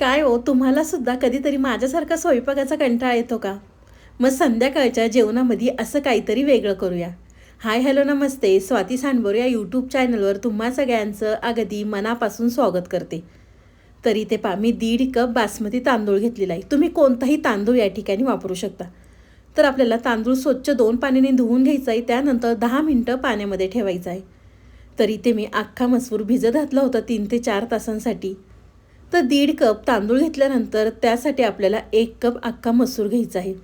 काय हो तुम्हाला सुद्धा कधीतरी माझ्यासारखा स्वयंपाकाचा कंटाळा येतो का? मग संध्याकाळच्या जेवणामध्ये असं काहीतरी वेगळं करूया. हाय हॅलो नमस्ते. स्वाती सांडबोर या यूट्यूब चॅनलवर तुम्हा सगळ्यांचं अगदी मनापासून स्वागत करते. तरी ते पा मी दीड कप बासमती तांदूळ घेतलेला आहे. तुम्ही कोणताही तांदूळ या ठिकाणी वापरू शकता. तर आपल्याला तांदूळ स्वच्छ दोन पाण्याने धुवून घ्यायचा आहे त्यानंतर दहा मिनटं पाण्यामध्ये ठेवायचं आहे. तर इथे मी अख्खा मसूर भिजत घातला होता तीन ते चार तासांसाठी. तर दीड कप तांदूळ घेतल्यानंतर त्यासाठी आपल्याला एक कप अख्खा मसूर घ्यायचा आहे.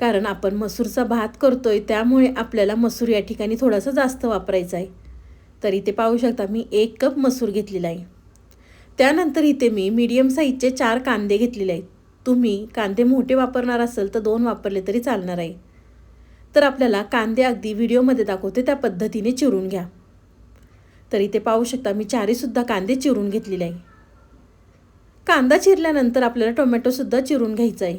कारण आपण मसूरचा भात करतोय त्यामुळे आपल्याला मसूर या ठिकाणी थोडासा जास्त वापरायचा आहे. तर इथे पाहू शकता मी एक कप मसूर घेतलेला आहे. त्यानंतर इथे मी मीडियम साईजचे चार कांदे घेतलेले आहेत. तुम्ही कांदे मोठे वापरणार असाल तर दोन वापरले तरी चालणार आहे. तर आपल्याला कांदे अगदी व्हिडिओमध्ये दाखवते त्या पद्धतीने चिरून घ्या. तर इथे पाहू शकता मी चारीसुद्धा कांदे चिरून घेतलेले आहे. कांदा चिरल्यानंतर आपल्याला टोमॅटोसुद्धा चिरून घ्यायचा आहे.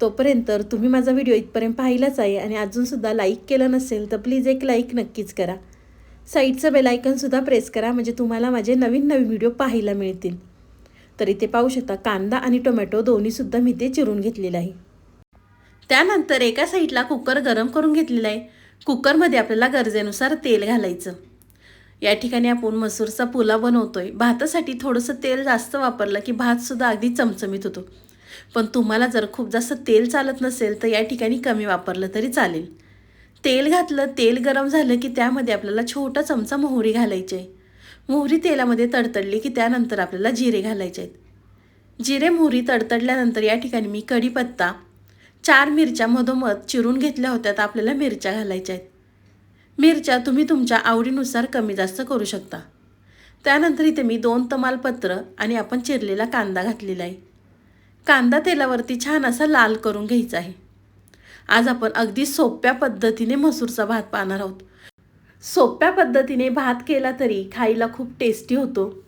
तोपर्यंत तुम्ही माझा व्हिडिओ इथपर्यंत पाहिलाच आहे आणि अजूनसुद्धा लाईक केलं नसेल तर प्लीज एक लाईक नक्कीच करा. साईडचं बेलायकनसुद्धा प्रेस करा म्हणजे तुम्हाला माझे नवीन नवीन व्हिडिओ पाहायला मिळतील. तर इथे पाहू शकता कांदा आणि टोमॅटो दोन्हीसुद्धा मी ते चिरून घेतलेलं आहे. त्यानंतर एका साईडला कुकर गरम करून घेतलेला आहे. कुकरमध्ये आपल्याला गरजेनुसार तेल घालायचं. या ठिकाणी आपण मसूरचा पुलाव आहे भातासाठी थोडंसं तेल जास्त वापरलं की भातसुद्धा अगदी चमचमीत होतो. पण तुम्हाला जर खूप जास्त तेल चालत नसेल तर या ठिकाणी कमी वापरलं तरी चालेल. तेल घातलं तेल गरम झालं की त्यामध्ये आपल्याला छोटा चमचा मोहरी घालायची आहे. मोहरी तेलामध्ये तडतडली की त्यानंतर आपल्याला जिरे घालायचे आहेत. जिरे मोहरी तडतडल्यानंतर या ठिकाणी मी कढीपत्ता चार मिरच्या मधोमध चिरून घेतल्या होत्या तर आपल्याला मिरच्या घालायच्या आहेत. मिरच्या तुम्ही तुमच्या आवडीनुसार कमी जास्त करू शकता. त्यानंतर इथे मी दोन तमालपत्र आणि आपण चिरलेला कांदा घातलेला आहे. कांदा तेलावरती छान असा लाल करून घ्यायचा आहे. आज आपण अगदी सोप्या पद्धतीने मसूरचा भात पाहणार आहोत. सोप्या पद्धतीने भात केला तरी खायला खूप टेस्टी होतो.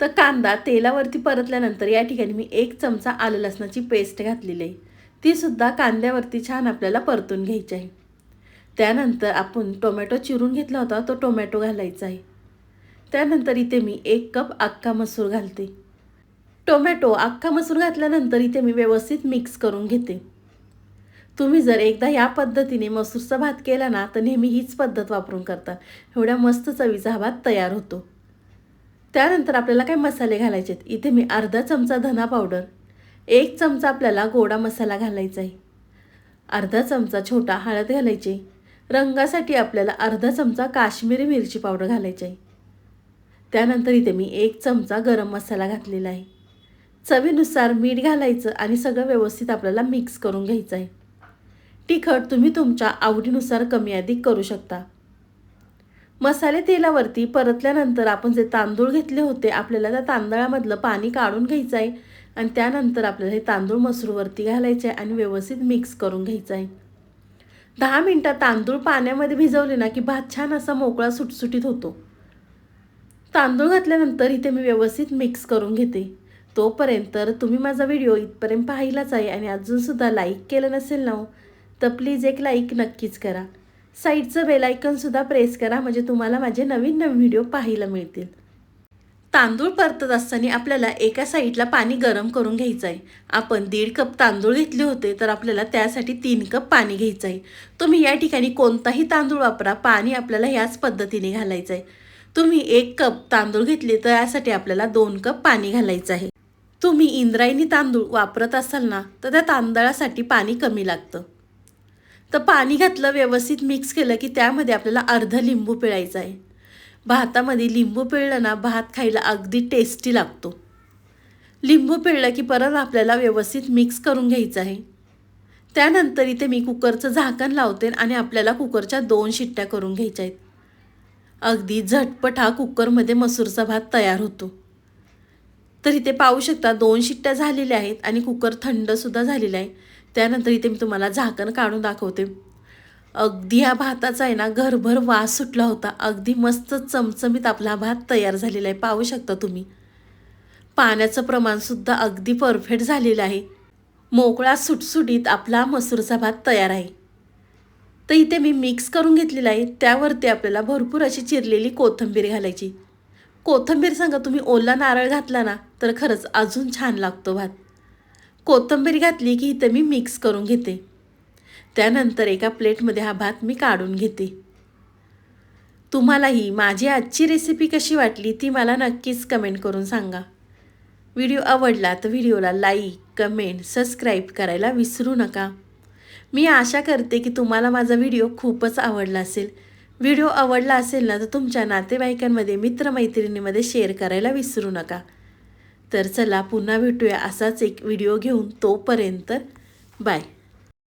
तर कांदा तेलावरती परतल्यानंतर या ठिकाणी मी एक चमचा आलं लसणाची पेस्ट घातलेली आहे. तीसुद्धा कांद्यावरती छान आपल्याला परतून घ्यायची आहे. त्यानंतर आपण टोमॅटो चिरून घेतला होता तो टोमॅटो घालायचा आहे. त्यानंतर इथे मी एक कप अख्खा मसूर घालते. टोमॅटो अख्खा मसूर घातल्यानंतर इथे मी व्यवस्थित मिक्स करून घेते. तुम्ही जर एकदा या पद्धतीने मसूरचा भात केला ना तर नेहमी हीच पद्धत वापरून करता. एवढ्या मस्त चवीचा हा भात तयार होतो. त्यानंतर आपल्याला काय मसाले घालायचे आहेत? इथे मी अर्धा चमचा धना पावडर एक चमचा आपल्याला गोडा मसाला घालायचा आहे. अर्धा चमचा छोटा हळद घालायची रंगासाठी आपल्याला अर्धा चमचा काश्मीरी मिरची पावडर घालायची आहे. त्यानंतर इथे मी एक चमचा गरम मसाला घातलेला आहे. चवीनुसार मीठ घालायचं आणि सगळं व्यवस्थित आपल्याला मिक्स करून घ्यायचं आहे. तिखट तुम्ही तुमच्या आवडीनुसार कमी अधिक करू शकता. मसाले तेलावरती परतल्यानंतर आपण जे तांदूळ घेतले होते आपल्याला त्या तांदळामधलं पाणी काढून घ्यायचं आहे आणि त्यानंतर आपल्याला हे तांदूळ मसूरवरती घालायचे आहे आणि व्यवस्थित मिक्स करून घ्यायचं आहे. दहा मिनटं तांदूळ पाण्यामध्ये भिजवले ना की भात छान असा मोकळा सुटसुटीत होतो. तांदूळ घातल्यानंतर इथे मी व्यवस्थित मिक्स करून घेते. तोपर्यंत तुम्ही माझा व्हिडिओ इथपर्यंत पाहिलाच आहे आणि अजूनसुद्धा लाईक केलं नसेल ना हो, तर प्लीज एक लाईक नक्कीच करा. साईडचं बेलायकनसुद्धा प्रेस करा म्हणजे तुम्हाला माझे नवीन नवीन व्हिडिओ पाहायला मिळतील. तांदूळ परतत असताना आपल्याला एका साईडला पाणी गरम करून घ्यायचं आहे आपण दीड कप तांदूळ घेतले होते तर आपल्याला त्यासाठी तीन कप पाणी घ्यायचं आहे तुम्ही या ठिकाणी कोणताही तांदूळ वापरा पाणी आपल्याला ह्याच पद्धतीने घालायचं आहे तुम्ही एक कप तांदूळ घेतले तर यासाठी आपल्याला दोन कप पाणी घालायचं आहे. तुम्ही इंद्रायणी तांदूळ वापरत असाल ना तर त्या तांदळासाठी पाणी कमी लागतं. तर पाणी घातलं व्यवस्थित मिक्स केलं की त्यामध्ये आपल्याला अर्ध लिंबू पिळायचं आहे भातामध्ये लिंबू पिळलं ना भात खायला अगदी टेस्टी लागतो. लिंबू पिळलं की परत आपल्याला व्यवस्थित मिक्स करून घ्यायचं आहे. त्यानंतर इथे मी कुकरचं झाकण लावते आणि आपल्याला कुकरच्या दोन शिट्ट्या करून घ्यायच्या आहेत. अगदी झटपट हा कुकरमध्ये मसूरचा भात तयार होतो. तर इथे पाहू शकता दोन शिट्ट्या झालेल्या आहेत आणि कुकर थंडसुद्धा झालेला आहे. त्यानंतर इथे मी तुम्हाला झाकण काढून दाखवते. अगदी ह्या भाताचा आहे ना घरभर वास सुटला होता. अगदी मस्त चमचमीत आपला भात तयार झालेला आहे. पाहू शकता तुम्ही. पाण्याचं प्रमाणसुद्धा अगदी परफेक्ट झालेलं आहे. मोकळा सुटसुटीत आपला मसूरचा भात तयार आहे. तर इथे मी मिक्स करून घेतलेला आहे. त्यावरती आपल्याला भरपूर अशी चिरलेली कोथिंबीर घालायची. कोथिंबीर सांगा तुम्ही ओला नारळ घातला ना तर खरंच अजून छान लागतो भात. कोथंबीर घातली की इथे मी मिक्स करून घेते. त्यानंतर एका प्लेटमध्ये हा भात मी काढून घेते. तुम्हालाही माझी आजची रेसिपी कशी वाटली ती मला नक्कीच कमेंट करून सांगा. व्हिडिओ आवडला तर व्हिडिओला लाईक कमेंट सबस्क्राईब करायला विसरू नका. मी आशा करते की तुम्हाला माझा व्हिडिओ खूपच आवडला असेल. व्हिडिओ आवडला असेल ना तर तुमच्या नातेवाईकांमध्ये मित्रमैत्रिणीमध्ये शेअर करायला विसरू नका. तर चला पुन्हा भेटूया असाच एक व्हिडिओ घेऊन तोपर्यंत बाय